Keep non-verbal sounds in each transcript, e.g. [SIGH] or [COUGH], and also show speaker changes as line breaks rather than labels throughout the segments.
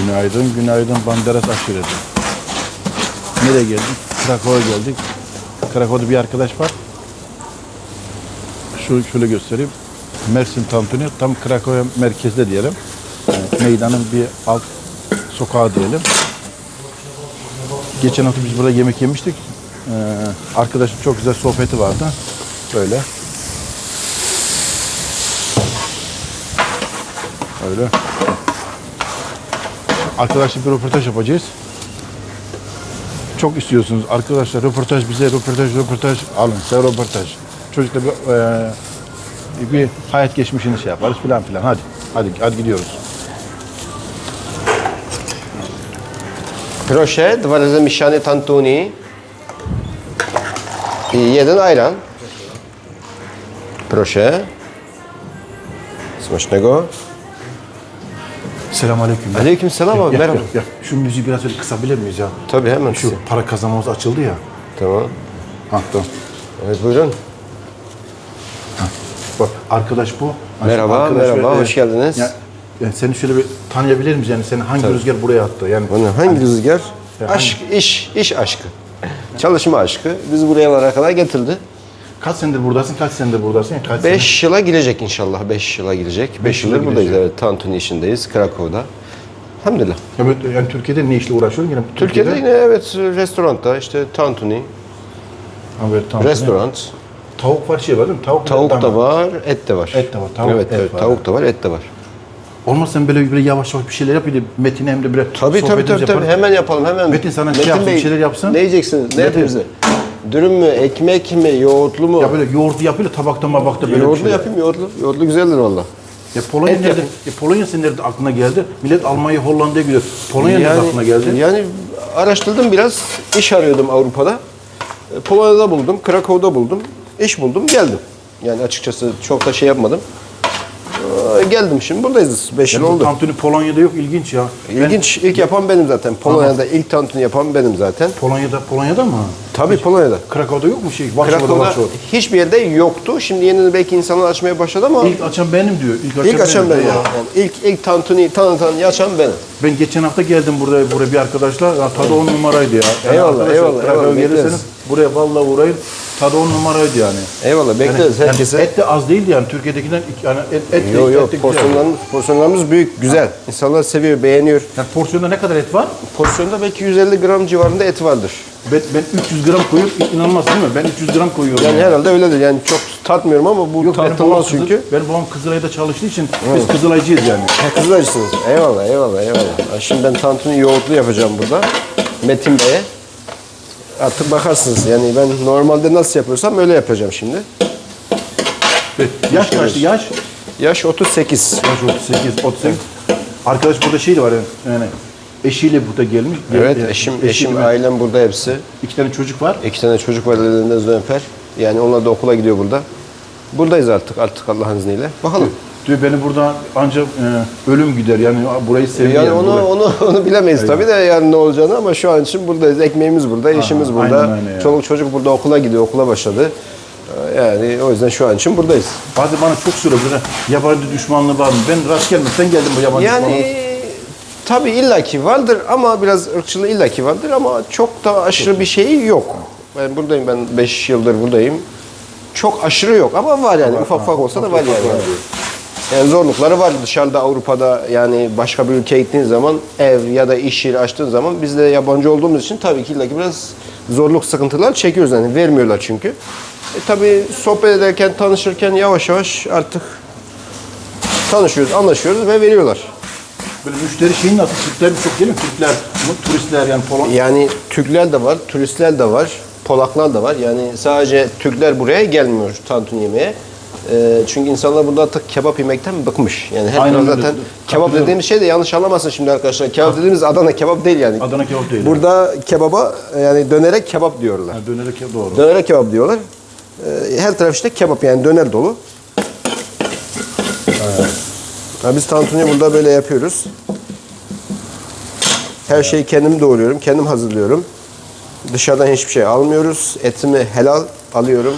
Günaydın, günaydın Banderas aşireti. Nereye geldik? Krakow'a geldik. Krakow'da bir arkadaş var. Şu şöyle göstereyim. Mersin Tantuni tam Krakow merkezde diyelim. Yani meydanın bir alt sokağı diyelim. Geçen hafta biz burada yemek yemiştik. Ee, arkadaşın çok güzel sohbeti vardı. Böyle. Öyle. Arkadaşlar bir röportaj yapacağız. Çok istiyorsunuz arkadaşlar röportaj bize röportaj röportaj alın size röportaj. Çocukla bir, eee, bir hayat geçmişini şey yaparız filan filan. Hadi hadi hadi gidiyoruz.
Proszę, dwa razy mieszany tantuni i jeden ayran. Proszę. Smacznego.
Selamünaleyküm.
Aleyküm selam abi,
Ya,
merhaba.
ya, şu müziği biraz öyle kısabilir miyiz ya?
Tabii hemen
Şu
size.
para kazanmamız açıldı ya.
Tamam.
Ha tamam.
Evet buyurun.
Bak arkadaş bu.
Merhaba, merhaba, hoş geldiniz.
Ya, yani seni şöyle bir tanıyabilir miyiz? Yani seni hangi rüzgar buraya attı? Yani
Bunu hangi rüzgar?
Ya,
Aşk, iş, iş aşkı. Çalışma aşkı. Biz buralara kadar getirdi.
Kaç senedir buradasın? Kaç senedir buradasın? Yani kaç
5 yıla girecek inşallah. 5 yıla girecek. 5
yıla
yıldır buradayız.
girecek.
Evet, Tantuni işindeyiz. Krakow'da. Elhamdülillah.
Ya böyle- yani Türkiye'de ne işle uğraşıyorsun? Yine
Türkiye'de yine evet restoranda işte Tantuni,
böyle tam-
restoran.
Tavuk var şey var değil mi? Tavuk,
Tavuk da var, et de var.
Et de var, tavuk,
evet,
et
evet,
var.
tavuk da var, et de var.
Olmaz sen böyle, böyle yavaş yavaş bir şeyler yap Metin hem de böyle
Tabii tabii tabii, tabii. hemen yapalım hemen.
Metin sana şey yapsın, bir şeyler yapsın.
Ne yiyeceksiniz? Ne
Metin.
Yapayım? Dürüm mü, ekmek mi, yoğurtlu mu?
Ya böyle yoğurdu yapıyor tabakta mabakta böyle bir
yoğurtlu
şeyler.
yapayım, yoğurtlu. Yoğurtlu güzeldir valla.
Ya Polonya
Et
nerede?
yapın.
Ya Polonya senin nerede aklına geldi? Millet Almanya, Hollanda'ya gidiyor. Polonya nerede aklına geldi?
Yani araştırdım biraz, iş arıyordum Avrupa'da. E, Polonya'da buldum, Krakow'da buldum, iş buldum, geldim. Yani açıkçası çok da şey yapmadım. Geldim şimdi buradayız. 5 yıl
Ya
oldu.
tantuni Polonya'da yok ilginç ya.
İlginç. ilk yapan benim zaten. Polonya'da ilk tantuni yapan benim zaten.
Polonya'da Polonya'da mı?
Tabii Polonya'da.
Krakow'da yok mu şey? Varşova'da
Krakow'da hiçbir yerde yoktu. Şimdi yeni belki insanlar açmaya başladı ama ilk,
İlk açan benim diyor. İlk açan,
açan
benim.
ben yani. İlk ilk tantuni tanıtan açan benim.
Ben geçen hafta geldim buraya buraya bir arkadaşla. Ya, tadı on numaraydı ya. Yani
Eyvallah,
arkadaşlar,
eyvallah,
Krakow'a
eyvallah,
gelirseniz. Buraya vallahi uğrayın. Tadı on numaraydı yani.
Eyvallah bekleriz
Yani
herkese.
et de az değildi yani Türkiye'dekinden yani et, et, de-
Yok
et
yok
de güzel.
porsiyonlarımız, porsiyonlarımız büyük, güzel. İnsanlar seviyor, beğeniyor.
Yani porsiyonda ne kadar et var?
Porsiyonda belki 150 gram civarında et vardır.
Ben, ben 300 gram koyup inanılmaz değil mi? Ben 300 gram koyuyorum.
Yani herhalde öyledir. Yani çok tatmıyorum ama bu
Yok, babam,
tartılmaz
Kızıl-
çünkü.
benim babam Kızılay'da çalıştığı için biz Kızılaycıyız yani.
Ha, Kızıl acısınız. Eyvallah, eyvallah, eyvallah. Ha, Şimdi ben tantuni yoğurtlu yapacağım burada. Metin Bey'e. Artık bakarsınız. Yani ben normalde nasıl yapıyorsam öyle yapacağım şimdi.
Yaş kaçtı yaş?
Yaş 38.
Yaş 38, 38. Arkadaş burada şey de var yani, yani eşiyle burada gelmiş.
Evet,
Gel-
eşim,
eşi
eşim, ailem burada hepsi.
İki tane çocuk var.
İki tane çocuk var ellerinden öper. Yani onlar da okula gidiyor burada. Buradayız artık, artık Allah'ın izniyle. Bakalım.
Diyor beni burada ancak e, ölüm gider yani burayı seviyor.
Yani onu onu onu bilemeyiz tabii de yani ne olacağını ama şu an için buradayız. Ekmeğimiz burada, işimiz burada.
aynen, aynen ya.
Çoluk çocuk burada okula gidiyor, okula başladı. Ee, Yani o yüzden şu an için buradayız.
Bazen bana çok soruyor böyle yabancı düşmanlığı var mı? Ben rast gelmekten geldim bu yabancı düşmanlığı.
Yani tabii illaki vardır ama biraz ırkçılığı illaki vardır ama çok da aşırı bir şeyi yok. Ben buradayım ben 5 yıldır buradayım. Çok aşırı yok ama var yani ufak ufak olsa da var yani. Yani zorlukları var dışarıda Avrupa'da yani başka bir ülkeye gittiğin zaman ev ya da iş yeri açtığın zaman biz de yabancı olduğumuz için tabii ki illaki biraz zorluk sıkıntılar çekiyoruz yani vermiyorlar çünkü. E tabii sohbet ederken tanışırken yavaş yavaş artık tanışıyoruz, anlaşıyoruz ve veriyorlar.
Böyle müşteri şeyin nasıl? Türkler çok değil mi? Türkler, bu turistler yani Polon.
Yani Türkler de var, turistler de var, Polaklar da var. Yani sadece Türkler buraya gelmiyor tantuni yemeye. Ee, çünkü insanlar burada artık kebap yemekten bıkmış. Yani her
Aynen
zaman
öyle.
zaten kebap dediğimiz şey de yanlış anlamasın şimdi arkadaşlar. Kebap dediğimiz Adana kebap değil yani.
Adana kebap değil.
Burada kebaba yani dönere kebap diyorlar.
Yani döneri kebap doğru.
Dönere kebap diyorlar. Ee, her taraf işte kebap yani döner dolu. Ha, biz tantuni burada böyle yapıyoruz. Her şeyi kendim doğruyorum, kendim hazırlıyorum. Dışarıdan hiçbir şey almıyoruz. Etimi helal alıyorum.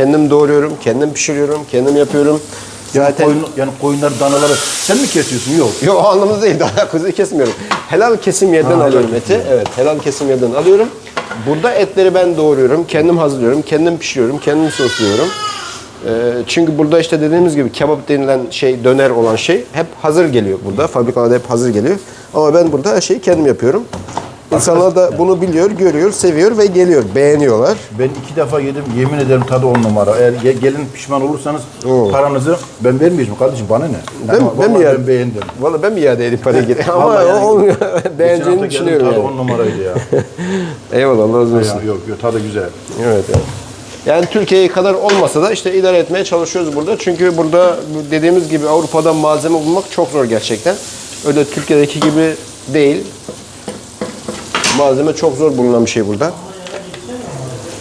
Kendim doğruyorum, kendim pişiriyorum, kendim yapıyorum. Zaten
Koyun, yani koyunlar, danaları sen mi kesiyorsun? Yok.
Yok o anlamda değil. [LAUGHS] Daha kuzu kesmiyorum. Helal kesim yerden
Ha,
alıyorum eti. Evet, helal kesim yerden alıyorum. Burada etleri ben doğruyorum, kendim hazırlıyorum, kendim pişiriyorum, kendim sosluyorum. Ee, çünkü burada işte dediğimiz gibi kebap denilen şey, döner olan şey hep hazır geliyor burada. Fabrikalarda hep hazır geliyor. Ama ben burada her şeyi kendim yapıyorum. İnsanlar da bunu biliyor, görüyor, seviyor ve geliyor, beğeniyorlar.
Ben iki defa yedim. Yemin ederim tadı on numara. Eğer ge- gelin pişman olursanız
Oo.
paranızı ben vermeyeceğim kardeşim bana ne?
Ben,
Ama
ben mi
vallahi? Ben beğendim.
Valla ben mi iade edip parayı geri? [LAUGHS] Ama
Vallahi yani
o,
Geçen hafta
beğeneceğini
geldim,
düşünüyorum
tadı
yani.
on numaraydı ya. [LAUGHS]
Eyvallah Allah razı olsun.
ya yok yok tadı güzel.
Evet, evet. Yani Türkiye kadar olmasa da işte idare etmeye çalışıyoruz burada. Çünkü burada dediğimiz gibi Avrupa'dan malzeme bulmak çok zor gerçekten. Öyle Türkiye'deki gibi değil. Malzeme çok zor bulunan bir şey burada.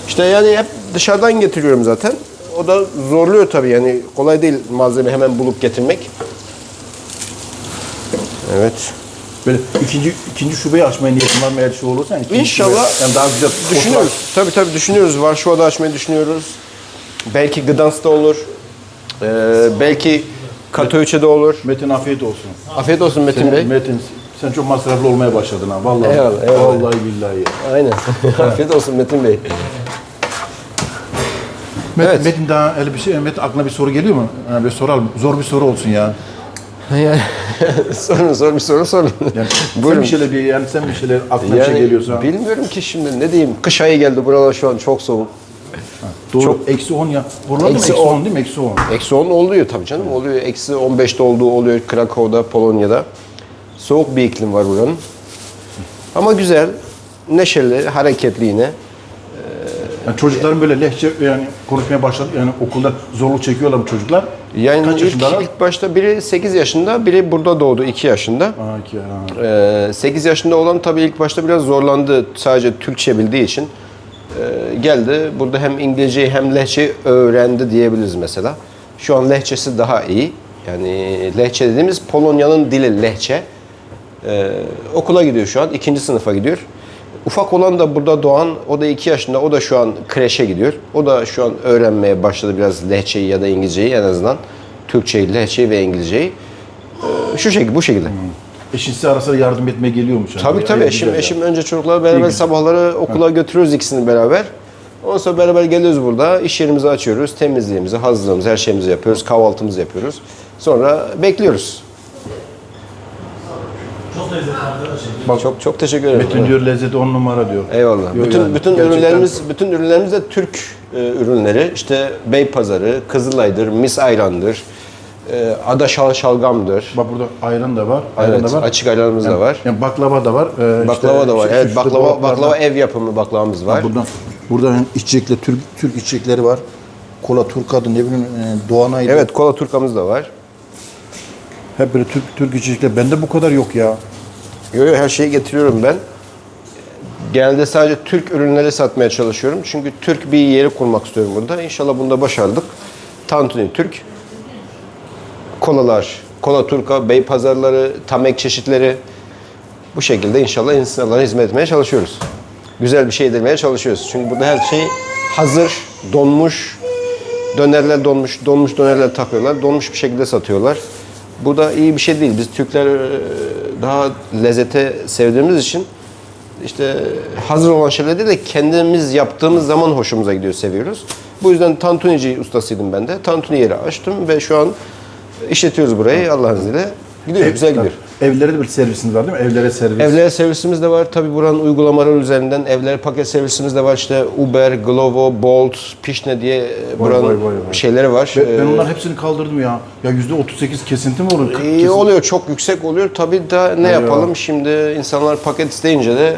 İşte yani hep dışarıdan getiriyorum zaten. O da zorluyor tabii yani kolay değil malzeme hemen bulup getirmek. Evet.
Böyle ikinci ikinci şubeyi açmaya niyetin var mı eğer şey olursa? ikinci
İnşallah
şube- yani daha güzel.
Düşünüyoruz. Tabii tabii düşünüyoruz. Varşova'da açmayı düşünüyoruz. Belki Gdansk'ta olur. Ee, belki Katowice'de olur.
Metin afiyet olsun.
Afiyet olsun Metin
Sen-
Bey.
Metin sen çok masraflı olmaya başladın ha vallahi.
Eyvallah, eyvallah.
Vallahi billahi.
Aynen. [LAUGHS] Afiyet olsun Metin Bey.
Metin,
Evet.
Metin daha öyle bir şey Metin aklına bir soru geliyor mu? Ha, bir soralım. Zor bir soru olsun ya. [LAUGHS]
Yani, sorun sor bir soru sorun.
Yani [LAUGHS] sen
Buyurun.
bir şeyler bir yani sen bir şeyler aklına bir şey geliyorsa.
bilmiyorum ki şimdi ne diyeyim. Kış ayı geldi buralar şu an çok soğuk.
Doğru.
çok-
eksi 10 ya. Buralarda mı
Eksi
eksi
10
10 değil mi? Eksi 10.
Eksi 10 oluyor tabii canım. Oluyor. Eksi 15'te olduğu oluyor Krakow'da, Polonya'da. Soğuk bir iklim var buranın. Ama güzel, neşeli, hareketli yine.
Yani çocukların böyle lehçe yani konuşmaya başladı. Yani okulda zorluk çekiyorlar mı çocuklar?
Yani
Kaç
ilk,
yaşındalar?
ilk başta biri 8 yaşında, biri burada doğdu 2 yaşında.
Aa, ki ya.
Ee, 8 yaşında olan tabii ilk başta biraz zorlandı sadece Türkçe bildiği için. Ee, geldi burada hem İngilizceyi hem lehçeyi öğrendi diyebiliriz mesela. Şu an lehçesi daha iyi. Yani lehçe dediğimiz Polonya'nın dili lehçe. Ee, okula gidiyor şu an. ikinci sınıfa gidiyor. Ufak olan da burada doğan, o da 2 yaşında, o da şu an kreşe gidiyor. O da şu an öğrenmeye başladı biraz lehçeyi ya da İngilizceyi en azından. Türkçeyi, lehçeyi ve İngilizceyi. Ee, şu şekilde, bu şekilde.
Eşin size ara sıra yardım etmeye geliyormuş. yani.
Tabii tabii
Ay,
eşim
güzel
eşim önce çocuklarla beraber sabahları okula götürüyoruz ikisini beraber. Ondan sonra beraber geliyoruz burada. iş yerimizi açıyoruz. Temizliğimizi, hazırlığımızı, her şeyimizi yapıyoruz. Kahvaltımızı yapıyoruz. Sonra bekliyoruz.
Bak,
Çok çok teşekkür ederim.
Metin diyor lezzeti 10 numara diyor.
Eyvallah.
Yok
bütün
yani,
bütün
gerçekten-
ürünlerimiz bütün ürünlerimiz de Türk e, ürünleri. İşte Beypazarı, Kızılay'dır, Mis Ayran'dır. E, Ada Şal Şalgam'dır.
Bak burada ayran da var. Ayran
Evet,
da var.
açık ayranımız da var.
Yani baklava da var. Ee,
Baklava
işte
da var.
şu-
Evet, baklava baklava ev yapımı baklavamız var.
Buradan buradan yani içecekler Türk Türk içecekleri var. Kola Türk adı ne bileyim e, Doğanay'dı.
Evet, kola turkamız da var.
Hep böyle Türk Türk içecekler. Bende bu kadar yok ya.
Yo, yo, her şeyi getiriyorum ben. Genelde sadece Türk ürünleri satmaya çalışıyorum. Çünkü Türk bir yeri kurmak istiyorum burada. İnşallah bunda başardık. Tantuni Türk. Kolalar, kola turka, bey pazarları, tamek çeşitleri. Bu şekilde inşallah insanlara hizmet etmeye çalışıyoruz. Güzel bir şey edilmeye çalışıyoruz. Çünkü burada her şey hazır, donmuş, dönerler donmuş, donmuş dönerler takıyorlar. Donmuş bir şekilde satıyorlar. Bu da iyi bir şey değil. Biz Türkler e, daha lezzete sevdiğimiz için işte hazır olan şeyleri de kendimiz yaptığımız zaman hoşumuza gidiyor, seviyoruz. Bu yüzden tantunici ustasıydım ben de. Tantuni yeri açtım ve şu an işletiyoruz burayı Allah'ın izniyle. Gidiyor, güzel gidiyor.
Evlere de bir servisiniz var değil mi? Evlere servis.
Evlere servisimiz de var. Tabii buranın uygulamaları üzerinden evlere paket servisimiz de var. İşte Uber, Glovo, Bolt, Pişne diye buranın
vay, vay, vay.
şeyleri var.
Ben, ben
Ee,
onların hepsini kaldırdım ya. Ya yüzde 38 kesinti mi olur? 40
İyi
kesinti.
oluyor, çok yüksek oluyor. Tabii da ne yapalım şimdi insanlar paket isteyince de e,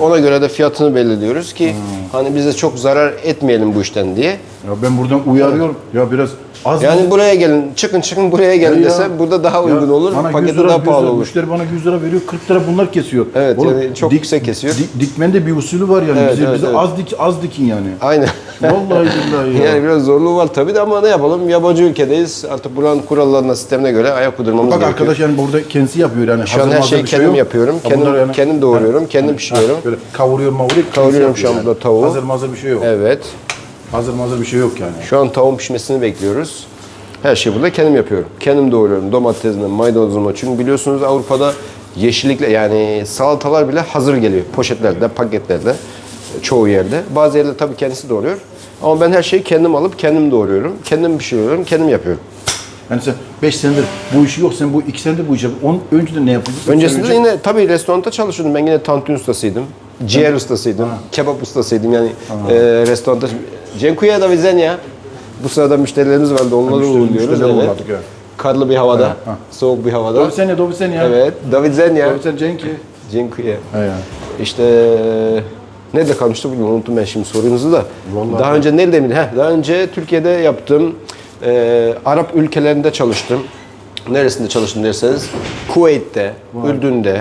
ona göre de fiyatını belirliyoruz ki
Hmm.
hani biz de çok zarar etmeyelim bu işten diye.
Ya ben buradan uyarıyorum. Ya biraz az
Yani
mı?
buraya gelin, çıkın çıkın buraya gelin
Ya,
desem burada daha
ya
uygun olur,
bana 100
paketi
lira,
daha
100
pahalı
lira,
olur.
Müşteri bana 100 lira veriyor, 40 lira bunlar kesiyor.
Evet, yani çok yüksek kesiyor.
Dik, dikmende bir usulü var yani.
Evet,
bize,
evet,
bize
evet.
az dik az dikin yani.
Aynen.
Vallahi billahi ya. [LAUGHS]
Yani biraz zorluğu var tabii de ama ne yapalım? Yabancı ülkedeyiz. Artık buranın kurallarına, sistemine göre ayak uydurmamız
Bak
gerekiyor.
arkadaş yani burada kendisi yapıyor yani.
Şu an her şeyi
şey
kendim
yok.
yapıyorum.
Ha,
Kendim-
bunlar
kendim doğruyorum, kendim
ha,
pişiriyorum.
Böyle kavuruyor mavuruyor. kendisi
Kavuruyorum şu an burada tavuğu.
Hazır mazır bir şey yok.
Evet.
Hazır mazır bir şey yok yani.
Şu an tavuğun pişmesini bekliyoruz. Her şeyi burada kendim yapıyorum. Kendim doğruyorum. Domatesimi, maydanozumu. Çünkü biliyorsunuz Avrupa'da yeşillikle yani salatalar bile hazır geliyor. Poşetlerde, paketlerde. Çoğu yerde. Bazı yerlerde tabii kendisi doğruyor. Ama ben her şeyi kendim alıp kendim doğruyorum. Kendim pişiriyorum, kendim yapıyorum.
Yani sen 5 senedir bu işi yok, sen bu 2 senedir bu işi yapıyorsun. Onun önceden ne yapıyordun?
Öncesinde
önce-
yine tabii restoranda çalışıyordum. Ben yine tantuni ustasıydım. Ciğer ustasıydım. Kebap ustasıydım. Yani e, restoranda. Dziękuję do widzenia. Bu sırada müşterilerimiz vardı. Onları
müşteri-
uğurluyoruz.
müşteriler
Evet.
uğurladık, evet.
Karlı bir havada.
ha.
Soğuk bir havada.
Doğru sen ya, doğru sen ya.
Evet. Do widzenia.
Doğru sen Cenk.
Dziękuję.
Ya.
İşte nerede kalmıştı bugün unuttum ben şimdi sorunuzu da.
Vallahi
daha önce nerede miydi? Heh, daha önce Türkiye'de yaptım. Ee, Arap ülkelerinde çalıştım. Neresinde çalıştım derseniz Kuveyt'te, Ürdün'de,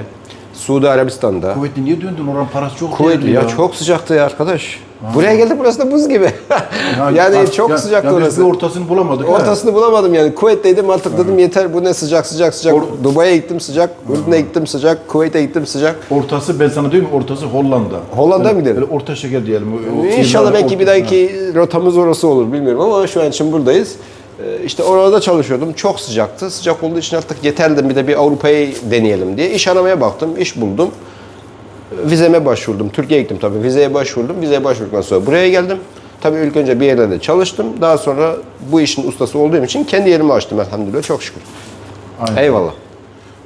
Suudi Arabistan'da.
Kuvvetli niye döndün? Oranın parası çok
Kuveytli
değerli
ya, çok sıcaktı ya arkadaş. Buraya geldik burası da buz gibi. [LAUGHS] yani
bak,
çok
ya-
sıcaktı
ya
orası.
bir ortasını bulamadık. ha.
Ortasını bulamadım yani. Kuveyt'teydim artık dedim yeter bu ne sıcak sıcak sıcak. Dubai'ye gittim sıcak, Ürdün'e gittim sıcak, Kuveyt'e gittim sıcak.
Ortası ben sana diyorum ortası Hollanda.
Hollanda mı gidelim?
Böyle orta şeker diyelim. O-
İnşallah belki bir
ortası.
dahaki rotamız orası olur bilmiyorum ama şu an için buradayız. Ee, İşte orada çalışıyordum. Çok sıcaktı. Sıcak olduğu için artık yeter dedim bir de bir Avrupa'yı deneyelim diye. İş aramaya baktım. iş buldum. Vizeme başvurdum. Türkiye'ye gittim tabii. Vizeye başvurdum. Vizeye başvurduktan sonra buraya geldim. Tabii ilk önce bir yerde de çalıştım. Daha sonra bu işin ustası olduğum için kendi yerimi açtım elhamdülillah. Çok şükür.
Aynen.
Eyvallah.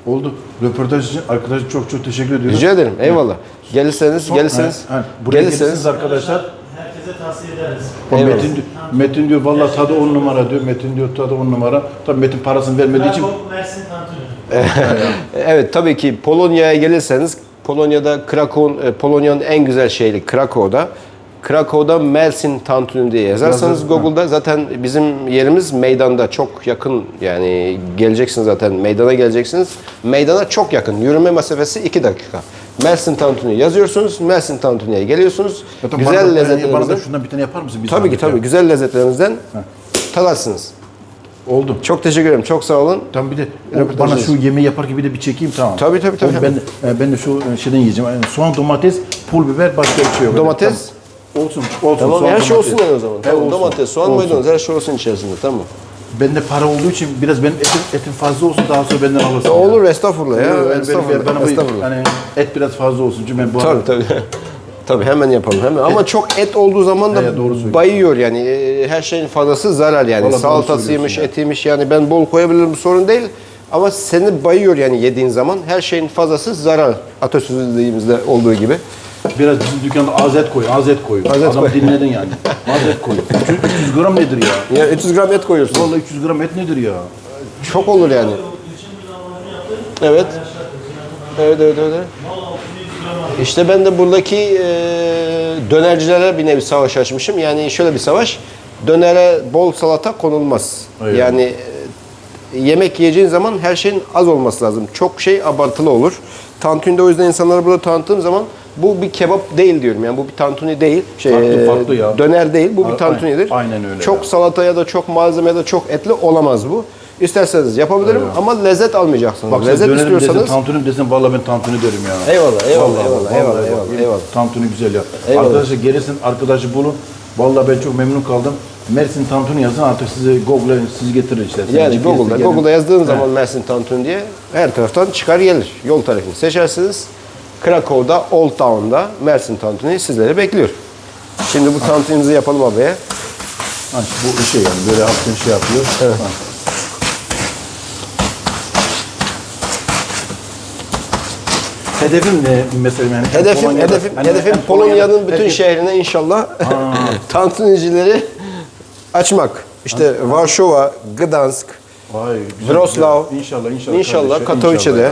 Oldu. Röportaj için arkadaşlar çok çok teşekkür ediyorum.
Rica ederim. Eyvallah. Gelirseniz,
Son-
gelirseniz.
Buraya
gelirseniz.
gelirsiniz arkadaşlar.
Herkese tavsiye ederiz.
O
Eyvallah.
Metin, Metin diyor vallahi tadı on numara diyor. Metin diyor tadı on numara. Tabii Metin parasını vermediği için
Krakow, Mersin, Tantuni. [LAUGHS]
Evet tabii ki Polonya'ya gelirseniz Polonya'da Krakow'un e, Polonya'nın en güzel şehri Krakow'da. Krakow'da Mersin Tantuni diye yazarsanız
Yazın,
Google'da zaten bizim yerimiz meydanda çok yakın yani geleceksiniz zaten meydana geleceksiniz. Meydana çok yakın. Yürüme mesafesi 2 dakika. Mersin Tantuni yazıyorsunuz. Mersin Tantuni'ye geliyorsunuz.
Zaten
güzel
bana da- bana da
lezzetlerimizden
şundan bir tane yapar mısın? Bir
Tabii ki tabii
ya?
güzel lezzetlerimizden tadarsınız.
Oldu.
Çok teşekkür ederim. Çok sağ olun.
Tamam bir de o bana şu yemeği yapar gibi de bir çekeyim tamam.
Tabii, tabii, tabii.
Ben, e, ben de şu e, şeyden yiyeceğim. Yani soğan, domates, pul biber başka bir şey yok.
Domates?
Tamam. Olsun, olsun.
Tamam
soğan,
her şey
domates.
olsun yani o zaman. Tamam,
olsun.
domates, soğan,
Olsun.
maydanoz her şey olsun içerisinde tamam.
Bende para olduğu için biraz benim etim, etim fazla olsun daha sonra benden alırsın.
Olur estağfurullah ya.
Ben-
estağfurullah.
bana
estağfurullah.
hani et biraz fazla olsun çünkü ben bu
Tabii tabii. [LAUGHS] tabii hemen yapalım hemen. Ama çok et olduğu zaman da
Evet, doğru söylüyorsun.
bayıyor yani. Ee, Her şeyin fazlası zarar yani.
Vallahi
Salatasıymış,
ya.
etiymiş yani ben bol koyabilirim sorun değil. Ama seni bayıyor yani yediğin zaman. Her şeyin fazlası zarar. Atasözü dediğimizde olduğu gibi.
Biraz bizim dükkanda az et koy, az et koy.
Az et
Adam
koy.
dinledin yani. Az et koy. 300, 300 gram nedir ya?
Ya 300 gram et koyuyorsun.
Vallahi 300 gram et nedir ya?
Çok olur yani. Evet. Evet evet evet. İşte ben de buradaki e, dönercilere bir nevi savaş açmışım. Yani şöyle bir savaş. Dönere bol salata konulmaz.
Evet.
Yani yemek yiyeceğin zaman her şeyin az olması lazım. Çok şey abartılı olur. Tantuni'de o yüzden insanlara burada tanıttığım zaman bu bir kebap değil diyorum. Yani bu bir tantuni değil. Şey,
Farklı,
e,
farklı ya.
Döner değil. Bu bir tantunidir.
aynen öyle
Çok
ya.
salata ya da çok malzeme ya da çok etli olamaz bu. İsterseniz yapabilirim ama lezzet almayacaksınız.
Bak
lezzet istiyorsanız
desen, tantuni desen vallahi ben tantuni derim ya.
Eyvallah, eyvallah,
Vallahi
eyvallah, eyvallah,
vallahi
eyvallah,
bak,
eyvallah.
Tantuni güzel ya.
Eyvallah.
Arkadaşlar gelirsin arkadaşı bulun. Vallahi ben çok memnun kaldım. Mersin tantuni yazın artık sizi Google'a sizi getirir işte.
Yani Google'da. Google'da yazdığın zaman Mersin Tantuni diye her taraftan çıkar gelir. Yol tarifini seçersiniz. Krakow'da, Old Town'da Mersin Tantuni sizleri bekliyor. Şimdi bu tantunimizi yapalım abiye.
Ha, bu şey yani böyle hafiften şey yapıyor.
Evet.
Ha. Hedefim ne mesela yani?
Hedefim,
Polonya'da-
hedefim,
hani
hedefim
hem
Polonya'nın bütün
herkes-
şehrine inşallah [LAUGHS] tantunicileri açmak. İşte Varşova, Gdansk,
Vay, güzel. İnşallah, inşallah.
İnşallah Katowice'de.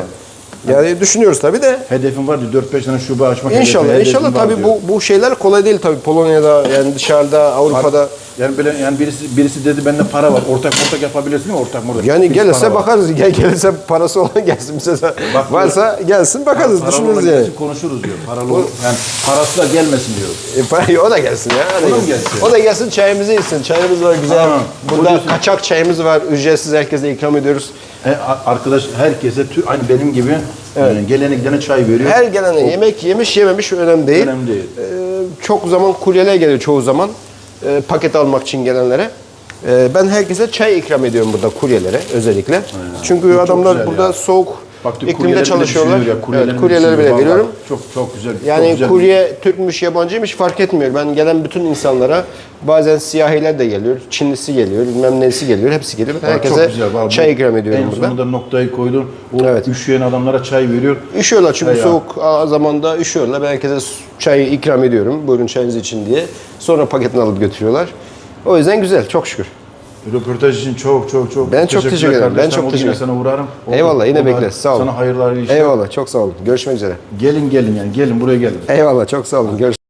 Yani düşünüyoruz tabii de.
Hedefim var diyor 4-5 tane şube açmak.
İnşallah,
hedefi- hedefim
inşallah tabii bu bu şeyler kolay değil tabii Polonya'da yani dışarıda Avrupa'da.
Yani böyle yani birisi birisi dedi bende para var. Ortak ortak yapabilirsin mi? Ortak ortak.
Yani
Birisi
gelirse
para var.
bakarız. Gel gelirse parası olan gelsin bize. de.
Bak,
Varsa gelsin bakarız
Paralı
düşünürüz yani.
konuşuruz diyor. Paralı ol- yani parası da gelmesin diyor.
E, para- [LAUGHS] o da gelsin ya. O da,
O
gelsin.
gelsin?
O da gelsin çayımızı içsin. Çayımız var güzel.
Tamam. O
Burada
diyorsun.
kaçak çayımız var. Ücretsiz herkese ikram ediyoruz.
He, arkadaş herkese tü- aynı benim gibi yani gelene gidene çay veriyor.
Her gelene yemek yemiş yememiş önemli değil.
Önemli değil.
Ee, çok zaman kuryeler geliyor çoğu zaman. Ee, paket almak için gelenlere. Ee, ben herkese çay ikram ediyorum burada kuryelere özellikle. Çünkü
Bu çok
adamlar
güzel
burada
ya.
soğuk
Bak,
iklimde çalışıyorlar.
ya, kuryeler
evet,
bile
kuryeleri bile veriyorum.
Çok çok güzel. çok
Yani
güzel.
kurye Türkmüş, yabancıymış fark etmiyor. Ben gelen bütün insanlara bazen siyahiler de geliyor, Çinlisi geliyor, bilmem nesi geliyor, hepsi geliyor.
Bak, çok
herkese
güzel.
Çay ikram ediyorum
En
burada.
sonunda noktayı koydun. O
Evet.
üşüyen adamlara çay veriyor.
Üşüyorlar çünkü
ya.
soğuk zamanda üşüyorlar. Ben herkese çay ikram ediyorum. Buyurun çayınız için diye. Sonra paketini alıp götürüyorlar. O yüzden güzel, çok şükür.
Röportaj için çok çok çok
Ben çok teşekkür ederim. Ben çok teşekkür
yine sana uğrarım. Oldu.
Eyvallah, yine
Oldu.
bekleriz. Sağ olun.
Sana hayırlı işler.
Eyvallah, çok sağ olun. Görüşmek üzere.
Gelin gelin yani gelin buraya gelin.
Eyvallah, çok sağ olun. Görüşmek